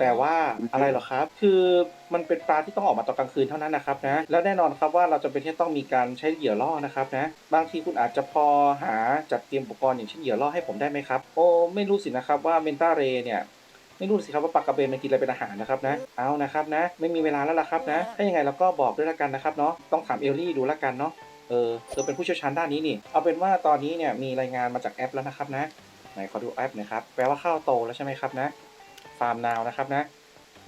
แต่ว่าอะไรเหรอครับ คือมันเป็นปลาที่ต้องออกมาตอนกลางคืนเท่านั้นนะครับนะ แล้วแน่นอนครับว่าเราจะเป็นที่ต้องมีการใช้เหยื่อล่อนะครับนะ บางทีคุณอาจจะพอหาจัดเตรียมอุปกรณ์อย่างเช่นเหยื่อล่อให้ผมได้ไหมครับ โอ้ไม่รู้สินะครับว่าเมนตาเรเนี่ยไม่รู้สิครับว่าปลากระเบนมันกินอะไรเป็นอาหารนะครับนะ เอานะครับนะ ไม่มีเวลาแล้วล่ะครับนะ ถ้ายังไงเราก็บอกด้วยละกันนะครับเนาะ ต้องถามเอลลี่ดูละกันเนาะ เออเธอเป็นผู้เชี่ยวชาญด้านนี้นี่ เอาเป็นว่าตอนนี้เนี่ยมีรายงานมาจากแอปแล้วนะครับนะ ไหนขอดูแอปหน่อยครับ แปลว่าข้าวโตแล้วใช่ไหมครับนะ ฟาร์มนาวนะครับนะ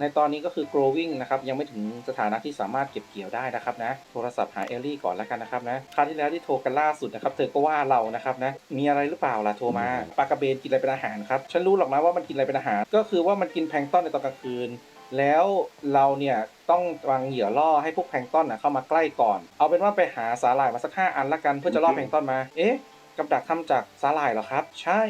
ในตอนนี้ก็คือ growing นะครับ ยังไม่ถึงสถานะที่สามารถเก็บเกี่ยวได้นะครับนะ โทรศัพท์หาเอลลี่ก่อนแล้วกันนะครับนะคราวที่แล้วที่โทรกันล่าสุดนะครับ เธอก็ว่าเรานะครับนะ มีอะไรหรือเปล่าล่ะโทรมาปลากระเบนกินอะไรเป็นอาหารครับ ฉันรู้หรอกนะว่ามันกินอะไรเป็นอาหาร ก็คือว่ามันกินแพลงก์ต้นในตอนกลางคืน แล้วเราเนี่ยต้องวางเหยื่อล่อให้พวกแพลงก์ต้นนะเข้ามาใกล้ก่อน เอาเป็นว่าไปหาสาหร่ายมาสักห้าอันละกันเพื่อจะล่อแพลงก์ต้นมา เอ๊ะกับดักทำจากสาหร่ายเหรอครับ ใช่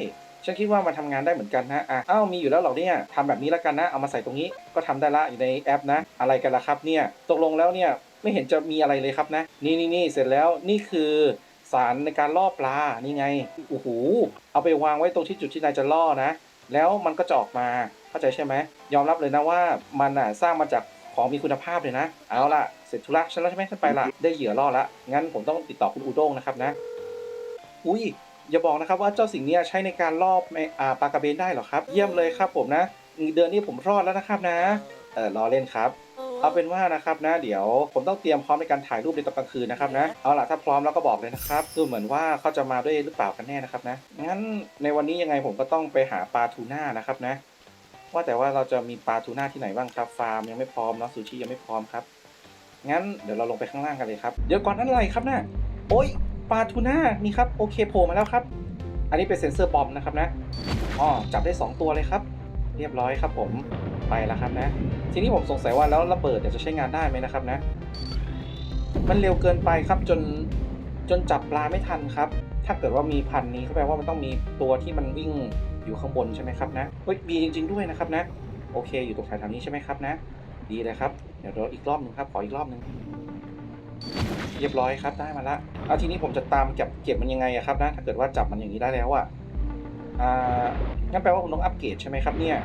ฉันคิดว่ามันทำงานได้เหมือนกันนะอะอ้าวมีอยู่แล้วเหรอเนี่ยทำแบบนี้แล้วกันนะเอามาใส่ตรงนี้ก็ทำได้ละอยู่ในแอปนะ อะไรกันล่ะครับเนี่ยตกลงแล้วเนี่ยไม่เห็นจะมีอะไรเลยครับนะ นี่นี่นี่เสร็จแล้วนี่คือสารในการล่อปลานี่ไงโอ้โหเอาไปวางไว้ตรงที่จุดที่นายจะล่อนะ แล้วมันก็จะออกมาเข้าใจใช่ไหมยอมรับเลยนะว่ามันอะสร้างมาจากของมีคุณภาพเลยนะ เอาล่ะ เสร็จธุระฉันแล้วใช่ไหมฉันไปละได้เหยื่อล่อละงั้นผมต้องติดต่อคุณอูด้งนะครับนะ อุ้ย อย่าบอกนะครับว่าเจ้าสิ่งเนี้ยใช้ในการล่อแมอ่าปลากระเบนได้เหรอครับ เยี่ยมเลยครับผมนะ เดือนนี้ผมรอดแล้วนะครับนะเออรอเล่นครับเอาเป็นว่านะครับนะเดี๋ยวผมต้องเตรียมพร้อมในการถ่ายรูปในตอนกลางคืนนะครับนะเอาล่ะถ้าพร้อมแล้วก็บอกเลยนะครับดูเหมือนว่าเขาจะมาด้วยหรือเปล่ากันแน่นะครับนะงั้นในวันนี้ยังไงผมก็ต้องไปหาปลาทูน่านะครับนะ ว่าแต่ว่าเราจะมีปลาทูน่าที่ไหนบ้างครับฟาร์มยังไม่พร้อมเนาะซูชิยังไม่พร้อมครับงั้นเดี๋ยวเราลงไปข้างล่างกันเลยครับเดี๋ยวก่อนนั้นอะไรครับนะ่ะโอ้ย ปลาทูน่านี่ครับโอเคโผล่มาแล้วครับ อันนี้เป็นเซ็นเซอร์บอมนะครับนะอ๋อจับได้ 2 ตัวเลยครับ เรียบร้อยครับผมไปแล้วครับนะ ทีนี้ผมสงสัยว่าแล้วระเบิดจะใช้งานได้ไหมนะครับนะ มันเร็วเกินไปครับจนจนจับปลาไม่ทันครับ ถ้าเกิดว่ามีพันนี้ก็แปลว่ามันต้องมีตัวที่มันวิ่งอยู่ข้างบนใช่ไหมครับนะเฮ้ยมีจริง ๆด้วยนะครับนะ โอเค อยู่ตรงแถวๆนี้ใช่ไหมครับนะ ดีเลยครับ เดี๋ยวเราอีกรอบหนึ่งครับ ขออีกรอบหนึ่ง เรียบร้อยครับได้มาละเอาทีนี้ผมจะตามเก็บเก็บมันยังไงอะครับนะถ้าเกิดว่าจับมันอย่างนี้ได้แล้วอะอ่างั้นแปลว่าผมต้องอัปเกรดใช่ไหมครับเนี่ย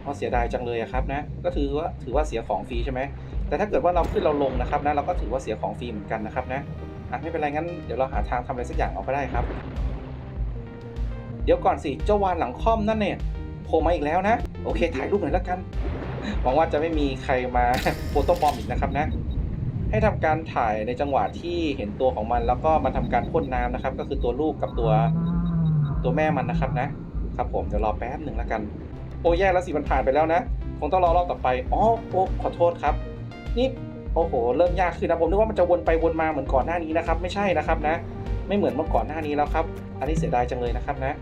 เพราะเสียดายจังเลยครับนะ ก็ถือว่าถือว่าเสียของฟรีใช่ไหมแต่ถ้าเกิดว่าเราขึ้นเราลงนะครับนะเราก็ถือว่าเสียของฟรีเหมือนกันนะครับนะอะไม่เป็นไรงั้นเดี๋ยวเราหาทางทำอะไรสักอย่างเอาก็ได้ครับ เดี๋ยวก่อนสิเจ้าวานหลังค่อมนั่นเนี่ยโผล่มาอีกแล้วนะ โอเคถ่ายรูปหน่อยแล้วกันหวังว่าจะไม่มีใครมาโฟโต้บอมอีกนะครับนะ ให้ทำการถ่ายในจังหวะที่เห็นตัวของมัน แล้วก็มันทำการพ่นน้ำนะครับ ก็คือตัวลูกกับตัวตัวแม่มันนะครับนะครับผมเดี๋ยวรอแป๊บหนึ่งแล้วกัน โอ้แย่แล้วสิมันผ่านไปแล้วนะ คงต้องรอรอบต่อไปอ๋อโอ้ขอโทษครับนี่โอ้โหเริ่มยากขึ้นนะผมนึกว่ามันจะวนไปวนมาเหมือนก่อนหน้านี้นะครับ ไม่ใช่นะครับนะ ไม่เหมือนเมื่อก่อนหน้านี้แล้วครับ อันนี้เสียดายจังเลยนะครับนะ